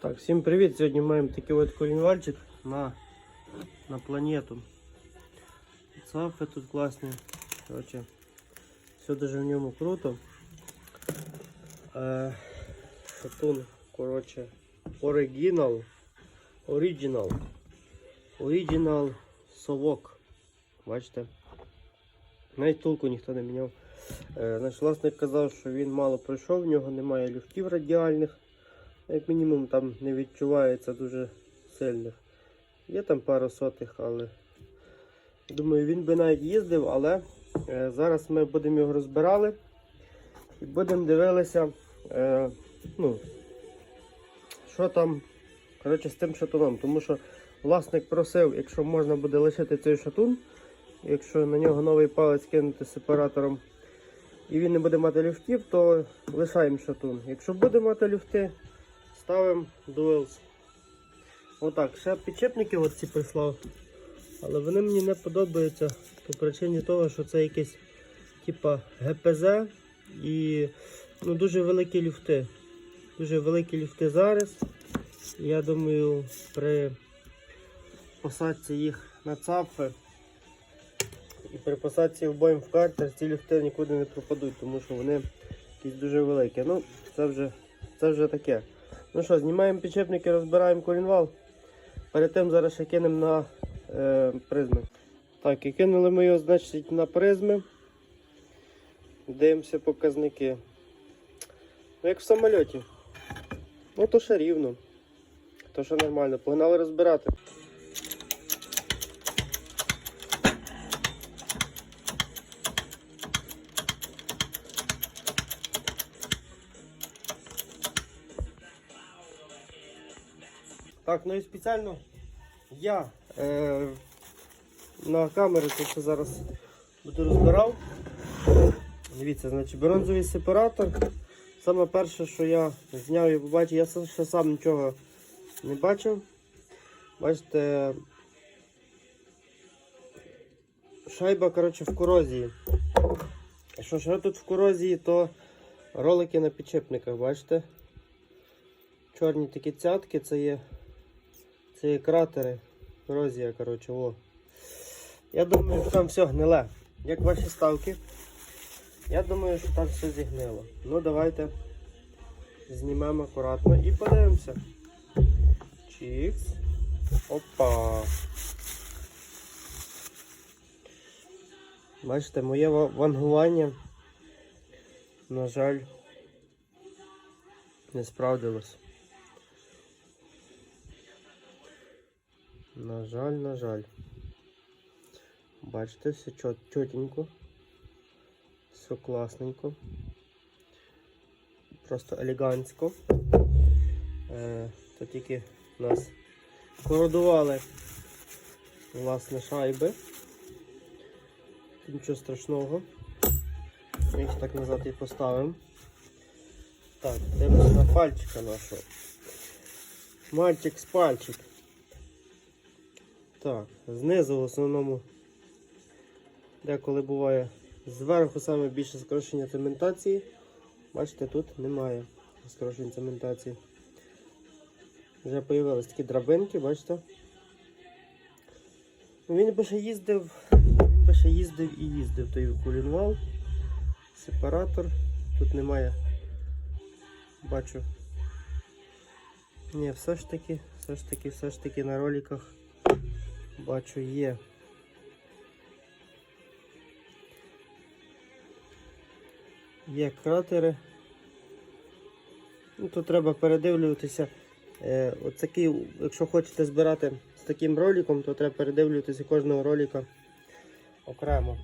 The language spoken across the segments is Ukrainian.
Так, всім привіт! Сьогодні маємо такий от колінвальчик на, на планету. Цапи тут класні. Короче, все дуже в ньому круто. Е, шатун, коротше, оригінал. Оригінал. Оригінал совок. Бачите? Навіть толку ніхто не міняв. Е, наш власник казав, що він мало пройшов, в нього немає люфтів радіальних. Як мінімум там не відчувається дуже сильних. Є там пару сотих, але думаю, він би навіть їздив, але е, зараз ми будемо його розбирали і будемо дивитися, е, ну, що там коротше, з тим шатуном. Тому що власник просив, якщо можна буде лишити цей шатун, якщо на нього новий палець кинути сепаратором, і він не буде мати люфтів, то лишаємо шатун. Якщо буде мати люфти, ставимо дуелс. Отак, ще підчепники ці прислав. Але вони мені не подобаються по причині того, що це якесь типа ГПЗ і ну, дуже великі люфти. Дуже великі люфти зараз. Я думаю, при посадці їх на цапфи і при посадці обоїм в картер ці люфти нікуди не пропадуть, тому що вони якісь дуже великі. Ну, це вже, це вже таке. Ну що, знімаємо підшипники, розбираємо колінвал. Перед тим зараз ще кинемо на е, призми. Так, і кинули ми його, значить, на призми. Дивимося показники. Ну, як в самольоті. Ну, то ще рівно. То ще нормально. Погнали розбирати. Так, ну і спеціально я е, на камеру це все зараз буду розбирав. Дивіться, значить бронзовий сепаратор. Саме перше, що я зняв і побачив, я сам- ще сам нічого не бачив. Бачите, шайба коротше, в корозії. Що ж тут в корозії, то ролики на підшипниках, бачите? Чорні такі цятки, це є це кратери. Корозія, коротше, о. Я думаю, що там все гниле. Як ваші ставки. Я думаю, що там все зігнило. Ну давайте знімемо акуратно і подивимося. Чікс. Опа. Бачите, моє вангування, на жаль, не справдилось. На жаль, на жаль. Бачите, все чот, чотенько. Все класненько. Просто елегантсько. Е, то тільки нас кородували власне шайби. Нічого страшного. Ми їх так назад і поставимо. Так, дивимося на пальчика нашого. Мальчик з пальчик. Так, знизу в основному деколи буває зверху саме більше скорочення цементації. Бачите, тут немає скорочень цементації. Вже з'явились такі драбинки, бачите? Ну, Він би ще їздив, він би ще їздив і їздив той кулінвал, сепаратор. Тут немає, бачу. Ні, все ж таки, все ж таки, все ж таки на роликах бачу є. Є кратери. Ну, Тут треба передивлюватися. Е, от якщо хочете збирати з таким роликом, то треба передивлюватися кожного ролика окремо.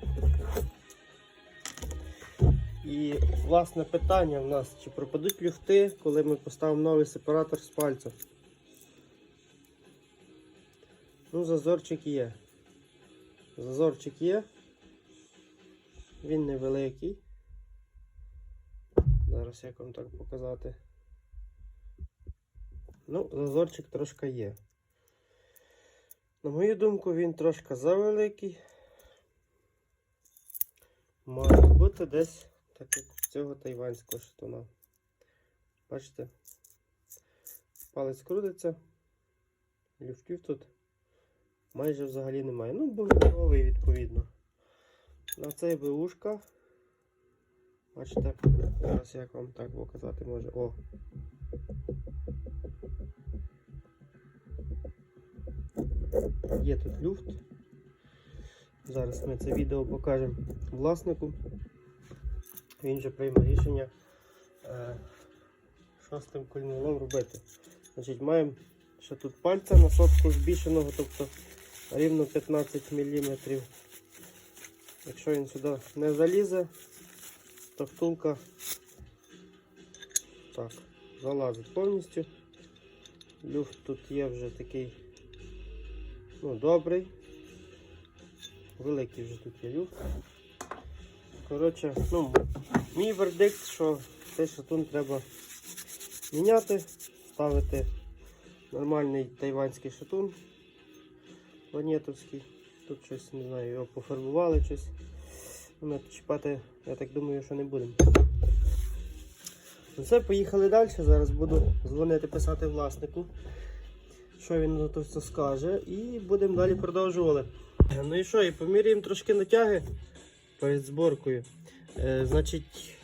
І власне питання в нас, чи пропадуть люфти, коли ми поставимо новий сепаратор з пальця. Ну, зазорчик є. Зазорчик є. Він невеликий. Зараз як вам так показати. Ну, зазорчик трошки є. На мою думку, він трошки завеликий. Має бути десь так як в цього тайванського штуна. Бачите? Палець крутиться. Люфтів тут майже взагалі немає. Ну, був відповідно. На цей ушка. Бачите, зараз як вам так показати може. О. Є тут люфт. Зараз ми це відео покажемо власнику. Він же прийме рішення, е, що з тим кольнолом робити. Значить, маємо ще тут пальця на сотку збільшеного, тобто рівно 15 мм. Якщо він сюди не залізе, то втулка так, залазить повністю. Люфт тут є вже такий ну, добрий. Великий вже тут є люфт. Коротше, ну, мій вердикт, що цей шатун треба міняти, ставити нормальний тайванський шатун планетовський. Тут щось, не знаю, його пофарбували щось. Ми чіпати, я так думаю, що не будемо. Ну все, поїхали далі. Зараз буду дзвонити, писати власнику, що він на то скаже, і будемо далі продовжувати. Ну і що, і поміряємо трошки натяги перед зборкою. Е, значить,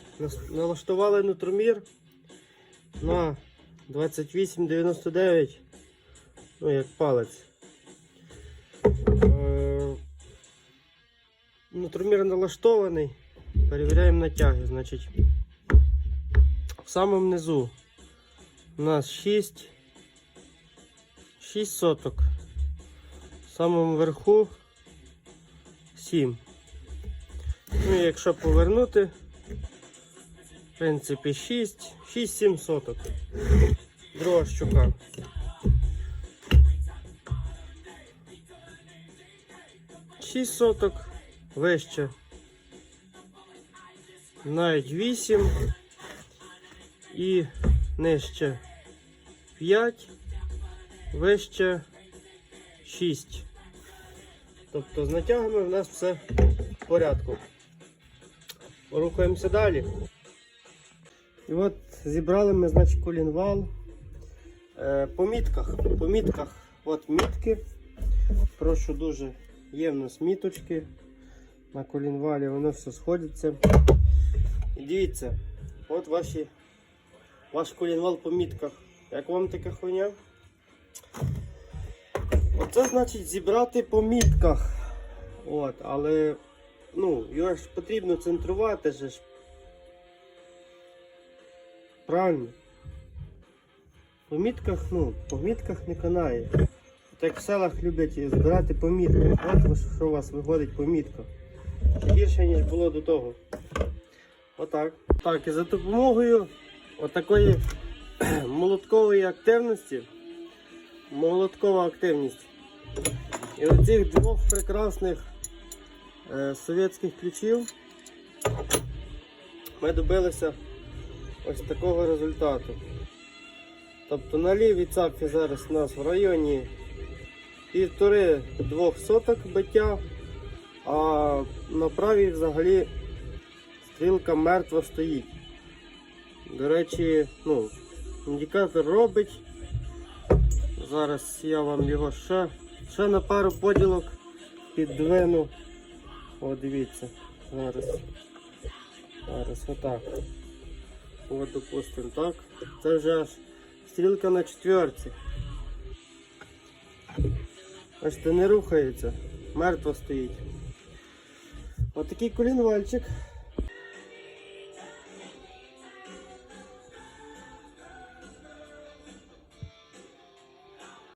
налаштували нутромір на 28,99, ну як палець. Нутромір налаштований. Перевіряємо натяги. Значить, в самому низу у нас 6, 6 соток. В самому верху 7. Ну і якщо повернути, в принципі 6, 6-7 соток. Друга щука. Шість соток вище. Навіть 8 і нижче 5, вище 6. Тобто з натягами в нас все в порядку. Рухаємося далі. І от зібрали ми, значить, колінвал. Е, по мітках. По мітках. От мітки. Прошу дуже. Є в нас міточки. На колінвалі воно все сходиться. І дивіться, от ваші, ваш колінвал по мітках. Як вам така хуйня? Оце значить зібрати по мітках. От, але ну, його ж потрібно центрувати же ж. Правильно. По мітках, ну, по мітках не канає. Так в селах люблять збирати по. От що у вас виходить по мітках. Гірше, ніж було до того. Отак. Так, і за допомогою отакої молоткової активності. Молоткова активність. І оцих двох прекрасних е, совєтських ключів ми добилися ось такого результату. Тобто на лівій цапі зараз у нас в районі півтори-двох соток биття, а на правій взагалі стрілка мертва стоїть. До речі, ну, індикатор робить. Зараз я вам його ще, ще на пару поділок піддвину. О, дивіться. Зараз. Зараз отак. От, допустимо, так. Це вже аж стрілка на четверці. Бачите, не рухається, мертво стоїть. Отакий колінвальчик.